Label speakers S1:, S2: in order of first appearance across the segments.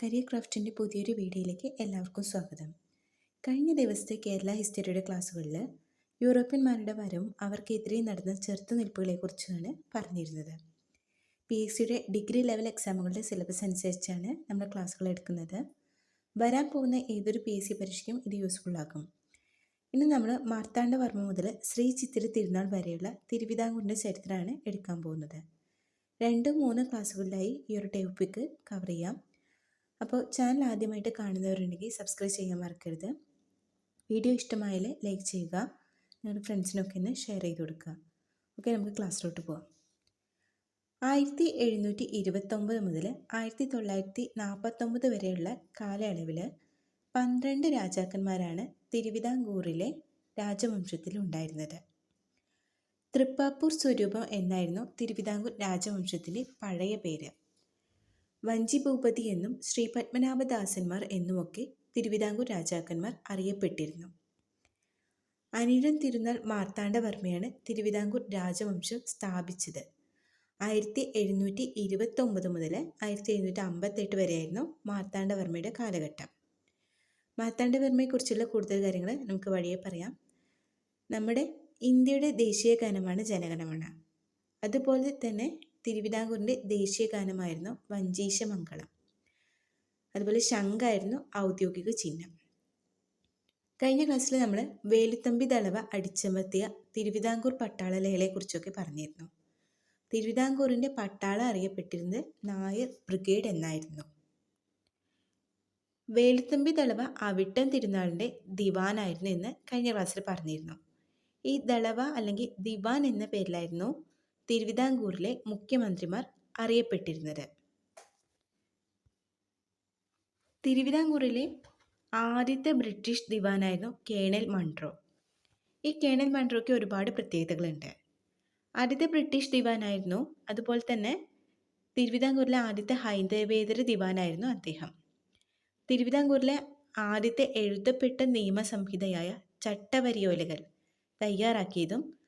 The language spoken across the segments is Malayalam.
S1: കരിയർ ക്രാഫ്റ്റിന്റെ പുതിയൊരു വീഡിയോയിലേക്ക് എല്ലാവർക്കും സ്വാഗതം. കഴിഞ്ഞ ദിവസത്തെ കേരള ഹിസ്റ്ററിയുടെ ക്ലാസ്സുകളിൽ യൂറോപ്യന്മാരുടെ വരവും അവർക്കെതിരെ നടന്ന ചെറുത്തുനിൽപ്പുകളെക്കുറിച്ചാണ് പറഞ്ഞിരുന്നത്. പി എസ് സിയുടെ ഡിഗ്രി ലെവൽ എക്സാമുകളുടെ സിലബസ് അനുസരിച്ചാണ് നമ്മൾ ക്ലാസ്സുകൾ എടുക്കുന്നത്. വരാൻ പോകുന്ന ഏതൊരു പി എസ് സി പരീക്ഷയ്ക്കും ഇത് യൂസ്ഫുൾ ആകും. ഇന്ന് നമ്മൾ മാർത്താണ്ഡവർമ്മ മുതൽ ശ്രീ ചിത്തിര തിരുനാൾ വരെയുള്ള തിരുവിതാംകൂറിന്റെ ചരിത്രമാണ് എടുക്കാൻ പോകുന്നത്. രണ്ട് മൂന്ന് ക്ലാസ്സുകളിലായി ഈ ഒരു ടോപ്പിക്ക് കവർ ചെയ്യാം. അപ്പോൾ ചാനൽ ആദ്യമായിട്ട് കാണുന്നവരുണ്ടെങ്കിൽ സബ്സ്ക്രൈബ് ചെയ്യാൻ മറക്കരുത്. വീഡിയോ ഇഷ്ടമായാൽ ലൈക്ക് ചെയ്യുക. നിങ്ങളുടെ ഫ്രണ്ട്സിനൊക്കെ ഒന്ന് ഷെയർ ചെയ്ത് കൊടുക്കുക. ഓക്കെ നമുക്ക് ക്ലാസ്സിലോട്ട് പോവാം. ആയിരത്തി എഴുന്നൂറ്റി ഇരുപത്തൊമ്പത് മുതൽ ആയിരത്തി തൊള്ളായിരത്തി നാൽപ്പത്തൊമ്പത് വരെയുള്ള കാലയളവിൽ പന്ത്രണ്ട് രാജാക്കന്മാരാണ് തിരുവിതാംകൂറിലെ രാജവംശത്തിൽ ഉണ്ടായിരുന്നത്. തൃപ്പാപ്പൂർ സ്വരൂപം എന്നായിരുന്നു തിരുവിതാംകൂർ രാജവംശത്തിന്റെ പഴയ പേര്. വഞ്ചി ഭൂപതി എന്നും ശ്രീ പത്മനാഭദാസന്മാർ എന്നുമൊക്കെ തിരുവിതാംകൂർ രാജാക്കന്മാർ അറിയപ്പെട്ടിരുന്നു. അനിഴം തിരുനാൾ മാർത്താണ്ഡവർമ്മയാണ് തിരുവിതാംകൂർ രാജവംശം സ്ഥാപിച്ചത്. ആയിരത്തി എഴുന്നൂറ്റി ഇരുപത്തൊമ്പത് മുതൽ ആയിരത്തി എഴുന്നൂറ്റി അമ്പത്തെട്ട് വരെയായിരുന്നു മാർത്താണ്ഡവർമ്മയുടെ കാലഘട്ടം. മാർത്താണ്ഡവർമ്മയെക്കുറിച്ചുള്ള കൂടുതൽ കാര്യങ്ങൾ നമുക്ക് വഴിയെ പറയാം. നമ്മുടെ ഇന്ത്യയുടെ ദേശീയ ഗാനമാണ് ജനഗണമന. അതുപോലെ തന്നെ തിരുവിതാംകൂറിന്റെ ദേശീയ ഗാനമായിരുന്നു വഞ്ചീശമംഗളം. അതുപോലെ ശംഖായിരുന്നു ഔദ്യോഗിക ചിഹ്നം. കഴിഞ്ഞ ക്ലാസ്സിൽ നമ്മൾ വേലുത്തമ്പി ദളവ അടിച്ചമർത്തിയ തിരുവിതാംകൂർ പട്ടാള ലഹളയെക്കുറിച്ചൊക്കെ പറഞ്ഞിരുന്നു. തിരുവിതാംകൂറിന്റെ പട്ടാള അറിയപ്പെട്ടിരുന്നത് നായർ ബ്രിഗേഡ് എന്നായിരുന്നു. വേലുത്തമ്പി ദളവ അവിട്ടം തിരുനാളിന്റെ ദിവാനായിരുന്നു എന്ന് കഴിഞ്ഞ ക്ലാസ്സിൽ പറഞ്ഞിരുന്നു. ഈ ദളവ അല്ലെങ്കിൽ ദിവാൻ എന്ന പേരിലായിരുന്നു തിരുവിതാംകൂറിലെ മുഖ്യമന്ത്രിമാർ അറിയപ്പെട്ടിരുന്നത്. തിരുവിതാംകൂറിലെ ആദ്യത്തെ ബ്രിട്ടീഷ് ദിവാനായിരുന്നു കേണൽ മൺട്രോ. ഈ കേണൽ മൺട്രോയ്ക്ക് ഒരുപാട് പ്രത്യേകതകളുണ്ട്. ആദ്യത്തെ ബ്രിട്ടീഷ് ദിവാനായിരുന്നു അതുപോലെ തന്നെ തിരുവിതാംകൂറിലെ ആദ്യത്തെ ഹൈന്ദവേതര ദിവാനായിരുന്നു അദ്ദേഹം. തിരുവിതാംകൂറിലെ ആദ്യത്തെ എഴുതപ്പെട്ട നിയമസംഹിതയായ ചട്ടവരിയോലകൾ തയ്യാറാക്കിയതും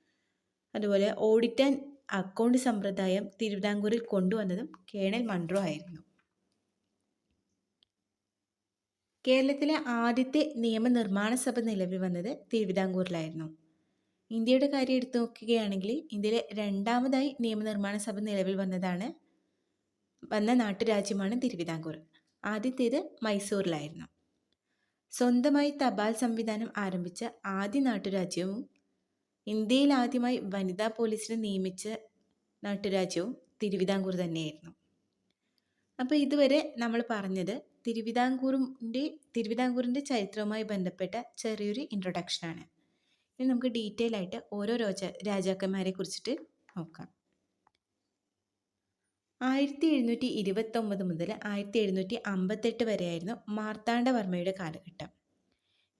S1: അതുപോലെ ഓഡിറ്റ് ആൻഡ് അക്കൗണ്ട് സമ്പ്രദായം തിരുവിതാംകൂറിൽ കൊണ്ടുവന്നതും കേണൽ മൺട്രോ ആയിരുന്നു. കേരളത്തിലെ ആദ്യത്തെ നിയമനിർമ്മാണ സഭ നിലവിൽ വന്നത് തിരുവിതാംകൂറിലായിരുന്നു. ഇന്ത്യയുടെ കാര്യം എടുത്തു നോക്കുകയാണെങ്കിൽ ഇന്ത്യയിലെ രണ്ടാമതായി നിയമനിർമ്മാണ സഭ നിലവിൽ വന്നതാണ് വന്ന നാട്ടുരാജ്യമാണ് തിരുവിതാംകൂർ. ആദ്യത്തേത് മൈസൂറിലായിരുന്നു. സ്വന്തമായി തപാൽ സംവിധാനം ആരംഭിച്ച ആദ്യ നാട്ടുരാജ്യവും ഇന്ത്യയിൽ ആദ്യമായി വനിതാ പോലീസിനെ നിയമിച്ച നാട്ടുരാജ്യവും തിരുവിതാംകൂർ തന്നെയായിരുന്നു. അപ്പോൾ ഇതുവരെ നമ്മൾ പറഞ്ഞത് തിരുവിതാംകൂറിന്റെ തിരുവിതാംകൂറിന്റെ ചരിത്രവുമായി ബന്ധപ്പെട്ട ചെറിയൊരു ഇൻട്രൊഡക്ഷനാണ് ഇനി നമുക്ക് ഡീറ്റെയിൽ ആയിട്ട് ഓരോ രാജ രാജാക്കന്മാരെ കുറിച്ചിട്ട് നോക്കാം. ആയിരത്തി എഴുന്നൂറ്റി ഇരുപത്തൊമ്പത് മുതൽ ആയിരത്തി എഴുന്നൂറ്റി അമ്പത്തെട്ട് വരെയായിരുന്നു മാർത്താണ്ഡവർമ്മയുടെ കാലഘട്ടം.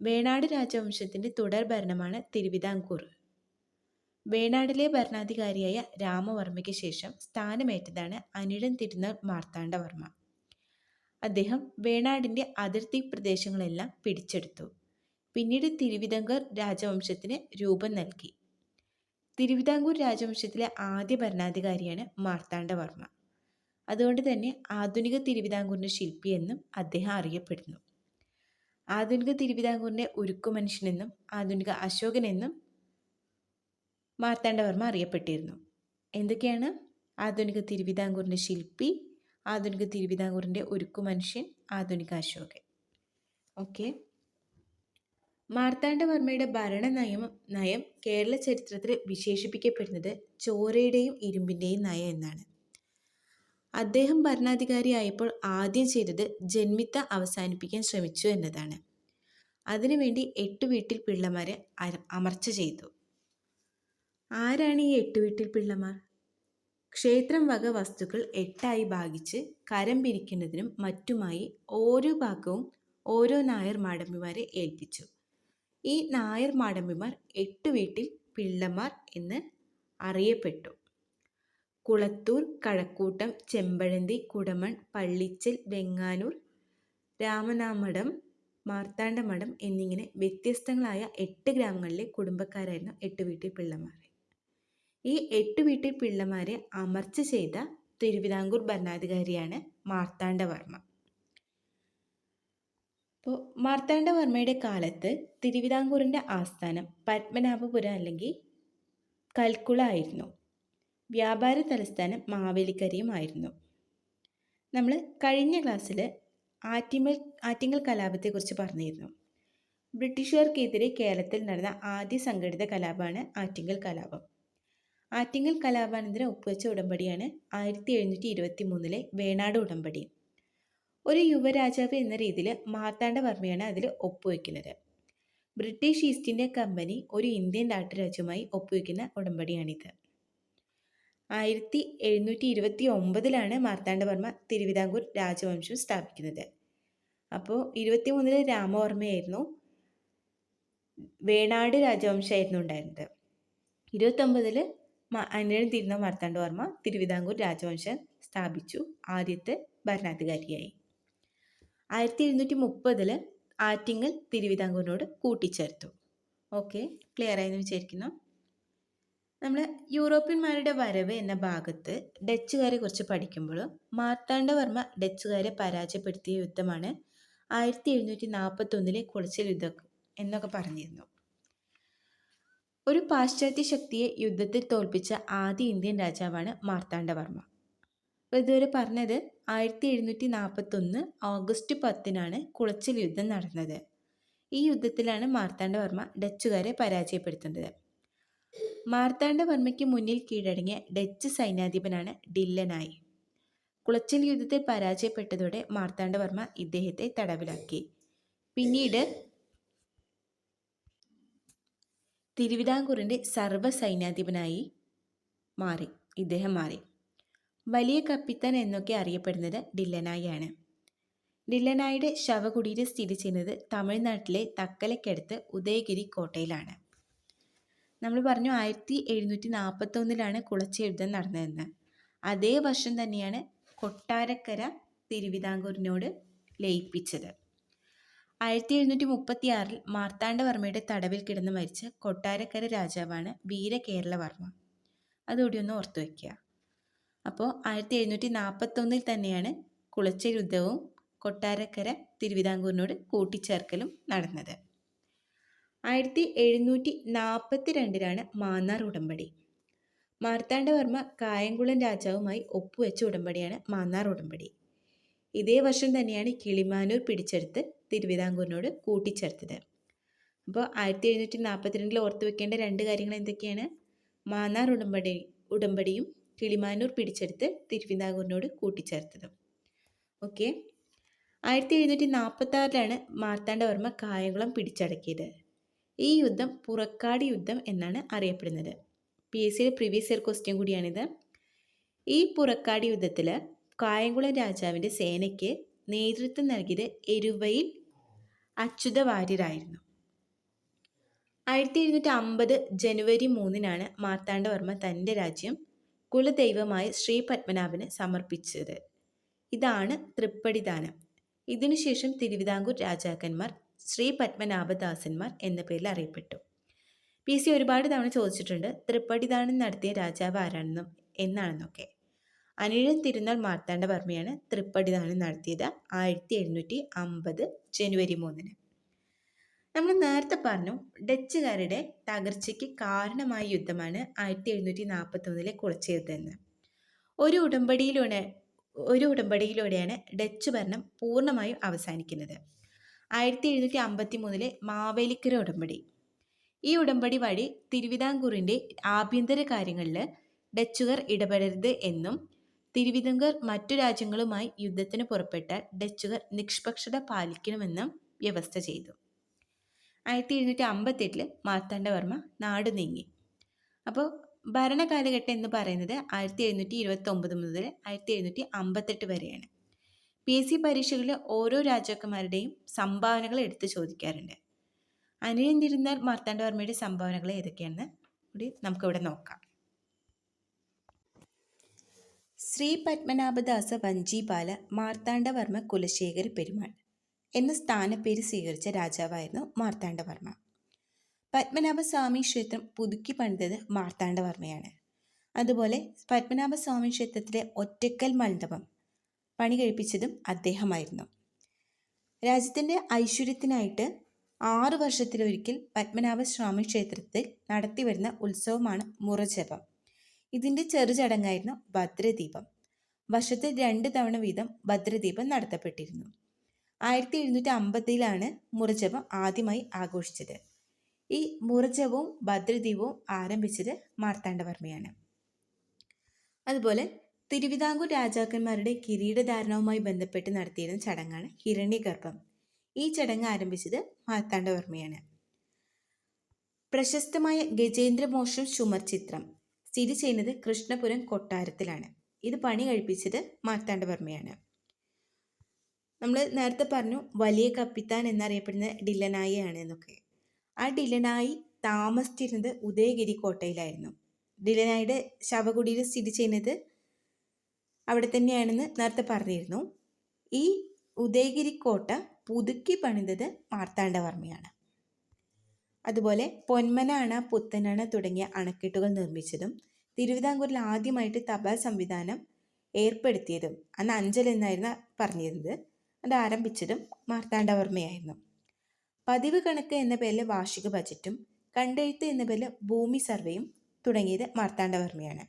S1: വേണാട് രാജവംശത്തിന്റെ തുടർ ഭരണമാണ് തിരുവിതാംകൂർ. വേണാടിലെ ഭരണാധികാരിയായ രാമവർമ്മയ്ക്ക് ശേഷം സ്ഥാനമേറ്റതാണ് അനിഴം തിരുനാൾ മാർത്താണ്ഡവർമ്മ. അദ്ദേഹം വേണാടിന്റെ അതിർത്തി പ്രദേശങ്ങളെല്ലാം പിടിച്ചെടുത്തു. പിന്നീട് തിരുവിതാംകൂർ രാജവംശത്തിന് രൂപം നൽകി. തിരുവിതാംകൂർ രാജവംശത്തിലെ ആദ്യ ഭരണാധികാരിയാണ് മാർത്താണ്ഡവർമ്മ. അതുകൊണ്ട് തന്നെ ആധുനിക തിരുവിതാംകൂറിന്റെ ശില്പി എന്നും അദ്ദേഹം അറിയപ്പെടുന്നു. ആധുനിക തിരുവിതാംകൂറിന്റെ ഉരുക്കുമനുഷ്യനെന്നും ആധുനിക അശോകൻ എന്നും മാർത്താണ്ഡവർമ്മ അറിയപ്പെട്ടിരുന്നു. എന്തൊക്കെയാണ്? ആധുനിക തിരുവിതാംകൂറിന്റെ ശില്പി ആധുനിക തിരുവിതാംകൂറിന്റെ ഒരുക്കു മനുഷ്യൻ ആധുനിക അശോകൻ. ഓക്കെ. മാർത്താണ്ഡവർമ്മയുടെ ഭരണ നയം നയം കേരള ചരിത്രത്തിൽ വിശേഷിപ്പിക്കപ്പെടുന്നത് ചോരയുടെയും ഇരുമ്പിന്റെയും നയം എന്നാണ്. അദ്ദേഹം ഭരണാധികാരിയായപ്പോൾ ആദ്യം ചെയ്തത് ജന്മിത്ത അവസാനിപ്പിക്കാൻ ശ്രമിച്ചു എന്നതാണ്. അതിനുവേണ്ടി എട്ട് വീട്ടിൽ പിള്ളമാരെ അമർച്ച ചെയ്തു. ആരാണ് ഈ എട്ട് വീട്ടിൽ പിള്ളമാർ? ക്ഷേത്രം വക വസ്തുക്കൾ എട്ടായി ഭാഗിച്ച് കരം പിരിക്കുന്നതിനും മറ്റുമായി ഓരോ ഭാഗവും ഓരോ നായർ മാടമ്പിമാരെ ഏൽപ്പിച്ചു. ഈ നായർ മാടമ്പിമാർ എട്ട് വീട്ടിൽ പിള്ളമാർ എന്ന് അറിയപ്പെട്ടു. കുളത്തൂർ കഴക്കൂട്ടം ചെമ്പഴന്തി കുടമൺ പള്ളിച്ചൽ വെങ്ങാനൂർ രാമനാമഠം മാർത്താണ്ഡമഠം എന്നിങ്ങനെ വ്യത്യസ്തങ്ങളായ എട്ട് ഗ്രാമങ്ങളിലെ കുടുംബക്കാരായിരുന്നു എട്ട് വീട്ടിൽ പിള്ളമാർ. ഈ എട്ട് വീട്ടിൽ പിള്ളമാരെ അമർച്ച ചെയ്ത തിരുവിതാംകൂർ ഭരണാധികാരിയാണ് മാർത്താണ്ഡവർമ്മ. അപ്പോൾ മാർത്താണ്ഡവർമ്മയുടെ കാലത്ത് തിരുവിതാംകൂറിന്റെ ആസ്ഥാനം പത്മനാഭപുരം അല്ലെങ്കിൽ കൽക്കുള ആയിരുന്നു. വ്യാപാര തലസ്ഥാനം മാവേലിക്കരയുമായിരുന്നു. നമ്മൾ കഴിഞ്ഞ ക്ലാസ്സിൽ ആറ്റിമൽ ആറ്റിങ്ങൽ കലാപത്തെക്കുറിച്ച് പറഞ്ഞിരുന്നു. ബ്രിട്ടീഷുകാർക്കെതിരെ കേരളത്തിൽ നടന്ന ആദ്യ സംഘടിത കലാപമാണ് ആറ്റിങ്ങൽ കലാപം. ആറ്റിങ്ങൽ കലാപാനന്തരം ഒപ്പുവെച്ച ഉടമ്പടിയാണ് ആയിരത്തി എഴുന്നൂറ്റി ഇരുപത്തി മൂന്നിലെ വേണാട് ഉടമ്പടി. ഒരു യുവരാജാവ് എന്ന രീതിയിൽ മാർത്താണ്ഡവർമ്മയാണ് അതിൽ ഒപ്പുവെക്കുന്നത്. ബ്രിട്ടീഷ് ഈസ്റ്റ് ഇന്ത്യ കമ്പനി ഒരു ഇന്ത്യൻ നാട്ടുരാജ്യവുമായി ഒപ്പുവെക്കുന്ന ഉടമ്പടിയാണിത്. ആയിരത്തി എഴുന്നൂറ്റി ഇരുപത്തി ഒമ്പതിലാണ് മാർത്താണ്ഡവർമ്മ തിരുവിതാംകൂർ രാജവംശം സ്ഥാപിക്കുന്നത്. അപ്പോൾ ഇരുപത്തി മൂന്നിൽ രാമവർമ്മയായിരുന്നു വേണാട് രാജവംശമായിരുന്നു ഉണ്ടായിരുന്നത്. ഇരുപത്തൊമ്പതിൽ അനിഴം മാർത്താണ്ഡവർമ്മ തിരുവിതാംകൂർ രാജവംശം സ്ഥാപിച്ചു ആദ്യത്തെ ഭരണാധികാരിയായി. ആയിരത്തി എഴുന്നൂറ്റി മുപ്പതിൽ ആറ്റിങ്ങൽ തിരുവിതാംകൂറിനോട് കൂട്ടിച്ചേർത്തു. ഓക്കെ ക്ലിയർ ആയെന്ന് വിചാരിക്കുന്നു. നമ്മൾ യൂറോപ്യന്മാരുടെ വരവ് എന്ന ഭാഗത്ത് ഡച്ചുകാരെ കുറിച്ച് പഠിക്കുമ്പോൾ മാർത്താണ്ഡവർമ്മ ഡച്ചുകാരെ പരാജയപ്പെടുത്തിയ യുദ്ധമാണ് ആയിരത്തി എഴുന്നൂറ്റി നാൽപ്പത്തൊന്നിലെ കുളച്ചിൽ യുദ്ധം എന്നൊക്കെ പറഞ്ഞിരുന്നു. ഒരു പാശ്ചാത്യ ശക്തിയെ യുദ്ധത്തിൽ തോൽപ്പിച്ച ആദ്യ ഇന്ത്യൻ രാജാവാണ് മാർത്താണ്ഡവർമ്മ അപ്പോൾ ഇതുവരെ പറഞ്ഞത് ആയിരത്തി എഴുന്നൂറ്റി നാൽപ്പത്തൊന്ന് ഓഗസ്റ്റ് പത്തിനാണ് കുളച്ചൽ യുദ്ധം നടന്നത്. ഈ യുദ്ധത്തിലാണ് മാർത്താണ്ഡവർമ്മ ഡച്ചുകാരെ പരാജയപ്പെടുത്തുന്നത്. മാർത്താണ്ഡവർമ്മയ്ക്ക് മുന്നിൽ കീഴടങ്ങിയ ഡച്ച് സൈന്യാധിപനാണ് ഡില്ലനായി. കുളച്ചൽ യുദ്ധത്തിൽ പരാജയപ്പെട്ടതോടെ മാർത്താണ്ഡവർമ്മ ഇദ്ദേഹത്തെ തടവിലാക്കി. പിന്നീട് തിരുവിതാംകൂറിന്റെ സർവ സൈന്യാധിപനായി മാറി. ഇദ്ദേഹം മാറി. വലിയ കപ്പിത്തൻ എന്നൊക്കെ അറിയപ്പെടുന്നത് ഡില്ലനായാണ് ഡില്ലനായുടെ ശവകുടീരം സ്ഥിതി ചെയ്യുന്നത് തമിഴ്നാട്ടിലെ തക്കലയ്ക്കടുത്ത് ഉദയഗിരി കോട്ടയിലാണ്. നമ്മൾ പറഞ്ഞു ആയിരത്തി എഴുന്നൂറ്റി നാൽപ്പത്തൊന്നിലാണ് കുളച്ച യുദ്ധം നടന്നതെന്ന്. അതേ വർഷം തന്നെയാണ് കൊട്ടാരക്കര തിരുവിതാംകൂറിനോട് ലയിപ്പിച്ചത്. ആയിരത്തി എഴുന്നൂറ്റി മുപ്പത്തി ആറിൽ മാർത്താണ്ഡവർമ്മയുടെ തടവിൽ കിടന്ന് മരിച്ച കൊട്ടാരക്കര രാജാവാണ് വീരകേരളവർമ്മ. അതുകൂടി ഒന്ന് ഓർത്തു വയ്ക്കുക. അപ്പോൾ ആയിരത്തി എഴുന്നൂറ്റി നാൽപ്പത്തൊന്നിൽ തന്നെയാണ് കുളച്ച യുദ്ധവും കൊട്ടാരക്കര തിരുവിതാംകൂറിനോട് കൂട്ടിച്ചേർക്കലും നടന്നത്. ആയിരത്തി എഴുന്നൂറ്റി നാൽപ്പത്തി രണ്ടിലാണ് മാന്നാർ ഉടമ്പടി. മാർത്താണ്ഡവർമ്മ കായംകുളം രാജാവുമായി ഒപ്പുവെച്ച ഉടമ്പടിയാണ് മാന്നാർ ഉടമ്പടി. ഇതേ വർഷം തന്നെയാണ് കിളിമാനൂർ പിടിച്ചെടുത്ത് തിരുവിതാംകൂറിനോട് കൂട്ടിച്ചേർത്തത്. അപ്പോൾ ആയിരത്തി എഴുന്നൂറ്റി നാൽപ്പത്തിരണ്ടിൽ ഓർത്തു വെക്കേണ്ട രണ്ട് കാര്യങ്ങൾ എന്തൊക്കെയാണ്? മാന്നാർ ഉടമ്പടി ഉടമ്പടിയും കിളിമാനൂർ പിടിച്ചെടുത്ത് തിരുവിതാംകൂറിനോട് കൂട്ടിച്ചേർത്തത്. ഓക്കെ. ആയിരത്തി എഴുന്നൂറ്റി നാൽപ്പത്തി ആറിലാണ് മാർത്താണ്ഡവർമ്മ കായംകുളം പിടിച്ചടക്കിയത്. ഈ യുദ്ധം പുറക്കാട് യുദ്ധം എന്നാണ് അറിയപ്പെടുന്നത്. പി എസ് സിയുടെ പ്രീവിയസ് ഇയർ ക്വസ്റ്റ്യൻ കൂടിയാണിത്. ഈ പുറക്കാട് യുദ്ധത്തിൽ കായംകുളം രാജാവിന്റെ സേനയ്ക്ക് നേതൃത്വം നൽകിയത് എരുവയിൽ അച്യുത വാര്യരായിരുന്നു ആയിരത്തി എഴുന്നൂറ്റി അമ്പത് ജനുവരി മൂന്നിനാണ് മാർത്താണ്ഡവർമ്മ തന്റെ രാജ്യം കുലദൈവമായ ശ്രീ പത്മനാഭന് സമർപ്പിച്ചത്. ഇതാണ് തൃപ്പടിദാനം. ഇതിനുശേഷം തിരുവിതാംകൂർ രാജാക്കന്മാർ ശ്രീ പത്മനാഭദാസന്മാർ എന്ന പേരിൽ അറിയപ്പെട്ടു. പി. സി ഒരുപാട് തവണ ചോദിച്ചിട്ടുണ്ട് തൃപ്പടിദാനം നടത്തിയ രാജാവ് ആരാണെന്നും എന്നാണെന്നൊക്കെ. അനിഴൻ തിരുനാൾ മാർത്താണ്ഡവർമ്മയാണ് തൃപ്പടിദാനം നടത്തിയത് ആയിരത്തി എഴുന്നൂറ്റി അമ്പത് ജനുവരി മൂന്നിന്. നമ്മൾ നേരത്തെ പറഞ്ഞു ഡച്ചുകാരുടെ തകർച്ചയ്ക്ക് കാരണമായ യുദ്ധമാണ് ആയിരത്തി എഴുന്നൂറ്റി യുദ്ധം എന്ന്. ഒരു ഉടമ്പടിയിലൂടെ ഒരു ഉടമ്പടിയിലൂടെയാണ് ഡച്ച് ഭരണം പൂർണമായും അവസാനിക്കുന്നത്. ആയിരത്തി എഴുന്നൂറ്റി അമ്പത്തി മൂന്നിലെ മാവേലിക്കര ഉടമ്പടി. ഈ ഉടമ്പടി വഴി തിരുവിതാംകൂറിന്റെ ആഭ്യന്തര കാര്യങ്ങളിൽ ഡച്ചുകാർ ഇടപെടരുത് എന്നും തിരുവിതാംകൂർ മറ്റു രാജ്യങ്ങളുമായി യുദ്ധത്തിന് പുറപ്പെട്ടാൽ ഡച്ചുകാർ നിഷ്പക്ഷത പാലിക്കണമെന്നും വ്യവസ്ഥ ചെയ്തു. ആയിരത്തി എഴുന്നൂറ്റി അമ്പത്തെട്ടിൽ മാർത്താണ്ഡവർമ്മ നാട് നീങ്ങി. അപ്പോൾ ഭരണകാലഘട്ടം എന്ന് പറയുന്നത് ആയിരത്തി എഴുന്നൂറ്റി ഇരുപത്തി ഒമ്പത് മുതൽ ആയിരത്തി എഴുന്നൂറ്റി അമ്പത്തെട്ട് വരെയാണ്. പി എസ് സി പരീക്ഷകളിൽ ഓരോ രാജാക്കന്മാരുടെയും സംഭാവനകൾ എടുത്തു ചോദിക്കാറുണ്ട്. അനിയൻ തിരുനാൾ മാർത്താണ്ഡവർമ്മയുടെ സംഭാവനകൾ ഏതൊക്കെയാണെന്ന് കൂടി നമുക്കിവിടെ നോക്കാം. ശ്രീ പത്മനാഭദാസ വഞ്ചിപാല മാർത്താണ്ഡവർമ്മ കുലശേഖര പെരുമാൾ എന്ന സ്ഥാനപ്പേര് സ്വീകരിച്ച രാജാവായിരുന്നു മാർത്താണ്ഡവർമ്മ. പത്മനാഭസ്വാമി ക്ഷേത്രം പുതുക്കി പണിതത് മാർത്താണ്ഡവർമ്മയാണ്. അതുപോലെ പത്മനാഭസ്വാമി ക്ഷേത്രത്തിലെ ഒറ്റക്കൽ മണ്ഡപം പണി കഴിപ്പിച്ചതും അദ്ദേഹമായിരുന്നു. രാജ്യത്തിന്റെ ഐശ്വര്യത്തിനായിട്ട് ആറു വർഷത്തിലൊരിക്കൽ പത്മനാഭസ്വാമി ക്ഷേത്രത്തിൽ നടത്തിവരുന്ന ഉത്സവമാണ് മുറജപം. ഇതിന്റെ ചെറുചടങ്ങായിരുന്നു ഭദ്രദീപം. വർഷത്തിൽ രണ്ട് തവണ വീതം ഭദ്രദീപം നടത്തപ്പെട്ടിരുന്നു. ആയിരത്തി എഴുന്നൂറ്റി അമ്പതിലാണ് മുറജപം ആദ്യമായി ആഘോഷിച്ചത്. ഈ മുറജപവും ഭദ്രദീപവും ആരംഭിച്ചത് മാർത്താണ്ഡവർമ്മയാണ്. അതുപോലെ തിരുവിതാംകൂർ രാജാക്കന്മാരുടെ കിരീടധാരണവുമായി ബന്ധപ്പെട്ട് നടത്തിയിരുന്ന ചടങ്ങാണ് ഹിരണ്യഗർഭം. ഈ ചടങ്ങ് ആരംഭിച്ചത് മാർത്താണ്ഡവർമ്മയാണ്. പ്രശസ്തമായ ഗജേന്ദ്രമോക്ഷം ചുമർ ചിത്രം സ്ഥിതി ചെയ്യുന്നത് കൃഷ്ണപുരം കൊട്ടാരത്തിലാണ്. ഇത് പണി കഴിപ്പിച്ചത് മാർത്താണ്ഡവർമ്മയാണ്. നമ്മൾ നേരത്തെ പറഞ്ഞു വലിയ കപ്പിത്താൻ എന്നറിയപ്പെടുന്ന ഡില്ലനായിയാണ് എന്നൊക്കെ. ആ ഡില്ലനായി താമസിച്ചിരുന്നത് ഉദയഗിരി കോട്ടയിലായിരുന്നു. ഡില്ലനായിയുടെ ശവകുടിയിൽ സ്ഥിതി ചെയ്യുന്നത് അവിടെ തന്നെയാണെന്ന് നേരത്തെ പറഞ്ഞിരുന്നു. ഈ ഉദയഗിരി കോട്ട പുതുക്കി പണിതത് മാർത്താണ്ഡവർമ്മയാണ്. അതുപോലെ പൊന്മനാണ പുത്തനാണ തുടങ്ങിയ അണക്കെട്ടുകൾ നിർമ്മിച്ചതും തിരുവിതാംകൂറിൽ ആദ്യമായിട്ട് തപാൽ സംവിധാനം ഏർപ്പെടുത്തിയതും അന്ന് അഞ്ചൽ എന്നായിരുന്നു പറഞ്ഞിരുന്നത്. അത് ആരംഭിച്ചതും മാർത്താണ്ഡവർമ്മയായിരുന്നു. പതിവ് കണക്ക് എന്ന പേരിലെ വാർഷിക ബജറ്റും കണ്ടെഴുത്ത് എന്ന പേരിൽ ഭൂമി സർവേയും തുടങ്ങിയത് മാർത്താണ്ഡവർമ്മയാണ്.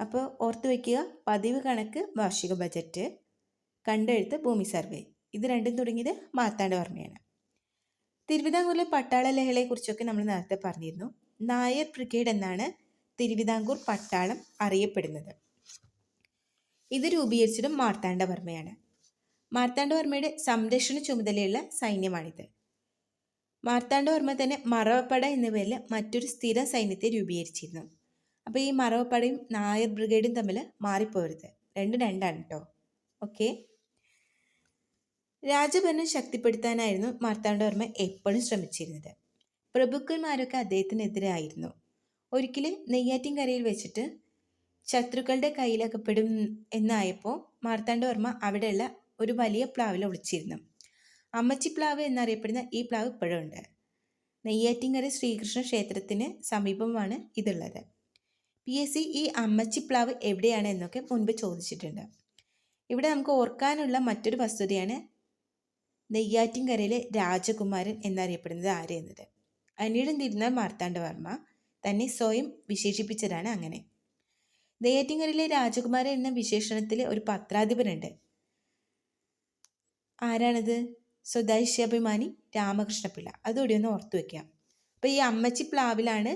S1: അപ്പോൾ ഓർത്തു വയ്ക്കുക പതിവ് കണക്ക് വാർഷിക ബജറ്റ് കണ്ടെഴുത്ത് ഭൂമി സർവേ. ഇത് രണ്ടും തുടങ്ങിയത് മാർത്താണ്ഡവർമ്മയാണ്. തിരുവിതാംകൂറിലെ പട്ടാള ലഹളയെക്കുറിച്ചൊക്കെ നമ്മൾ നേരത്തെ പറഞ്ഞിരുന്നു. നായർ ബ്രിഗേഡ് എന്നാണ് തിരുവിതാംകൂർ പട്ടാളം അറിയപ്പെടുന്നത്. ഇത് രൂപീകരിച്ചതും മാർത്താണ്ഡവർമ്മയാണ്. മാർത്താണ്ഡവർമ്മയുടെ സംരക്ഷണ ചുമതലയുള്ള സൈന്യമാണിത്. മാർത്താണ്ഡവർമ്മ തന്നെ മറവപ്പട എന്ന പേരിൽ മറ്റൊരു സ്ഥിര സൈന്യത്തെ രൂപീകരിച്ചിരുന്നു. അപ്പോൾ ഈ മറവപ്പടയും നായർ ബ്രിഗേഡും തമ്മിൽ മാറിപ്പോരുത്. രണ്ട് രണ്ടാണ് കേട്ടോ ഓക്കെ രാജഭരണം ശക്തിപ്പെടുത്താനായിരുന്നു മാർത്താണ്ഡവർമ്മ എപ്പോഴും ശ്രമിച്ചിരുന്നത്. പ്രഭുക്കന്മാരൊക്കെ അദ്ദേഹത്തിനെതിരായിരുന്നു. ഒരിക്കൽ നെയ്യാറ്റിൻകരയിൽ വെച്ചിട്ട് ശത്രുക്കളുടെ കയ്യിലകപ്പെടും എന്നായപ്പോൾ മാർത്താണ്ഡവർമ്മ അവിടെയുള്ള ഒരു വലിയ പ്ലാവിൽ ഒളിച്ചിരുന്നു. അമ്മച്ചി പ്ലാവ് എന്നറിയപ്പെടുന്ന ഈ പ്ലാവ് ഇപ്പോഴും ഉണ്ട്. നെയ്യാറ്റിൻകര ശ്രീകൃഷ്ണ ക്ഷേത്രത്തിന് സമീപമാണ് ഇതുള്ളത്. പി എസ് സി ഈ അമ്മച്ചി പ്ലാവ് എവിടെയാണ് എന്നൊക്കെ മുൻപ് ചോദിച്ചിട്ടുണ്ട്. ഇവിടെ നമുക്ക് ഓർക്കാനുള്ള മറ്റൊരു വസ്തുതയാണ് നെയ്യാറ്റിൻകരയിലെ രാജകുമാരൻ എന്നറിയപ്പെടുന്നത് ആര് എന്നത്? അനിടം തിരുനാൾ മാർത്താണ്ഡവർമ്മ തന്നെ സ്വയം വിശേഷിപ്പിച്ചതാണ് അങ്ങനെ. നെയ്യാറ്റിൻകരയിലെ രാജകുമാരൻ എന്ന വിശേഷണത്തിൽ ഒരു പത്രാധിപനുണ്ട്. ആരാണത്? സ്വദേശാഭിമാനി രാമകൃഷ്ണപിള്ള. അതുകൂടി ഒന്ന് ഓർത്തു വെക്കാം അപ്പോൾ ഈ അമ്മച്ചി പ്ലാവിലാണ്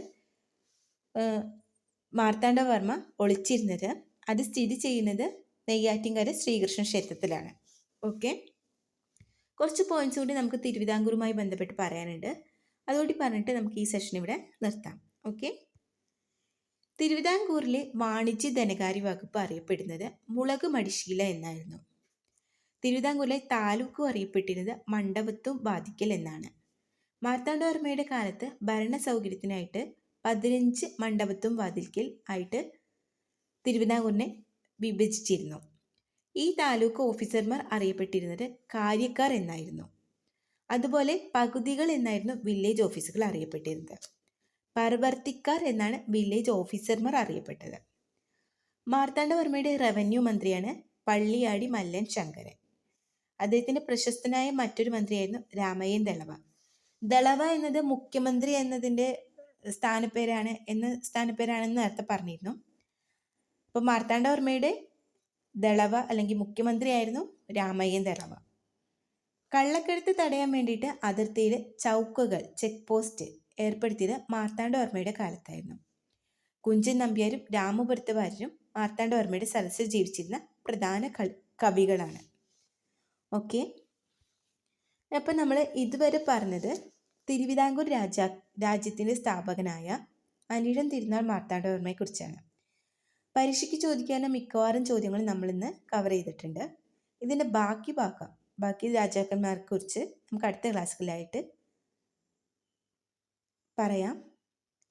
S1: മാർത്താണ്ഡവർമ്മ ഒളിച്ചിരുന്നത്. അത് സ്ഥിതി ചെയ്യുന്നത് നെയ്യാറ്റിൻകര ശ്രീകൃഷ്ണ ക്ഷേത്രത്തിലാണ്. ഓക്കെ. കുറച്ച് പോയിന്റ്സ് കൂടി നമുക്ക് തിരുവിതാംകൂറുമായി ബന്ധപ്പെട്ട് പറയാനുണ്ട്. അതുകൂടി പറഞ്ഞിട്ട് നമുക്ക് ഈ സെഷൻ ഇവിടെ നിർത്താം. ഓക്കെ തിരുവിതാംകൂറിലെ വാണിജ്യ ധനകാര്യ വകുപ്പ് അറിയപ്പെടുന്നത് മുളക് മടിശീല എന്നായിരുന്നു. തിരുവിതാംകൂറിലെ താലൂക്കും അറിയപ്പെട്ടിരുന്നത് മണ്ഡപത്തും ബാധിക്കൽ എന്നാണ്. മാർത്താണ്ഡവർമ്മയുടെ കാലത്ത് ഭരണ സൗകര്യത്തിനായിട്ട് പതിനഞ്ച് മണ്ഡപത്തും വാതിൽക്കൽ ആയിട്ട് തിരുവിതാംകൂറിനെ വിഭജിച്ചിരുന്നു. ഈ താലൂക്ക് ഓഫീസർമാർ അറിയപ്പെട്ടിരുന്നത് കാര്യക്കാർ എന്നായിരുന്നു. അതുപോലെ പകുതികൾ എന്നായിരുന്നു വില്ലേജ് ഓഫീസുകൾ അറിയപ്പെട്ടിരുന്നത്. പർവർത്തിക്കാർ എന്നാണ് വില്ലേജ് ഓഫീസർമാർ അറിയപ്പെട്ടത്. മാർത്താണ്ഡവർമ്മയുടെ റവന്യൂ മന്ത്രിയാണ് പള്ളിയാടി മല്ലൻ ശങ്കരൻ. അദ്ദേഹത്തിന്റെ പ്രശസ്തനായ മറ്റൊരു മന്ത്രിയായിരുന്നു രാമയ്യൻ ദളവ. ദളവ എന്നത് മുഖ്യമന്ത്രി എന്നതിന്റെ സ്ഥാനപ്പേരാണ് എന്ന സ്ഥാനപ്പേരാണെന്ന് നേരത്തെ പറഞ്ഞിരുന്നു. അപ്പോൾ മാർത്താണ്ഡവർമ്മയുടെ ദളവ അല്ലെങ്കിൽ മുഖ്യമന്ത്രിയായിരുന്നു രാമയ്യൻ ദളവ. കള്ളക്കടത്ത് തടയാൻ വേണ്ടിയിട്ട് അതിർത്തിയിൽ ചൗക്കുകൾ ചെക്ക് പോസ്റ്റ് ഏർപ്പെടുത്തിയത് മാർത്താണ്ഡവർമ്മയുടെ കാലത്തായിരുന്നു. കുഞ്ചൻ നമ്പ്യാരും രാമപുരത്ത് വാര്യരും മാർത്താണ്ഡവർമ്മയുടെ സദസ്സിൽ ജീവിച്ചിരുന്ന പ്രധാന കവികളാണ്. ഓക്കെ. അപ്പം നമ്മൾ ഇതുവരെ പറഞ്ഞത് തിരുവിതാംകൂർ രാജ രാജ്യത്തിന്റെ സ്ഥാപകനായ അനിഴം തിരുനാൾ മാർത്താണ്ഡവർമ്മയെക്കുറിച്ചാണ് പരീക്ഷയ്ക്ക് ചോദിക്കാവുന്ന മിക്കവാറും ചോദ്യങ്ങൾ നമ്മളിന്ന് കവർ ചെയ്തിട്ടുണ്ട്. ഇതിന്റെ ബാക്കി ഭാഗം ബാക്കി രാജാക്കന്മാരെ കുറിച്ച് നമുക്ക് അടുത്ത ക്ലാസ്സുകളിലായിട്ട് പറയാം.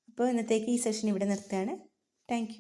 S1: അപ്പോൾ ഇന്നത്തേക്ക് ഈ സെഷൻ ഇവിടെ നിർത്തുകയാണ്. താങ്ക്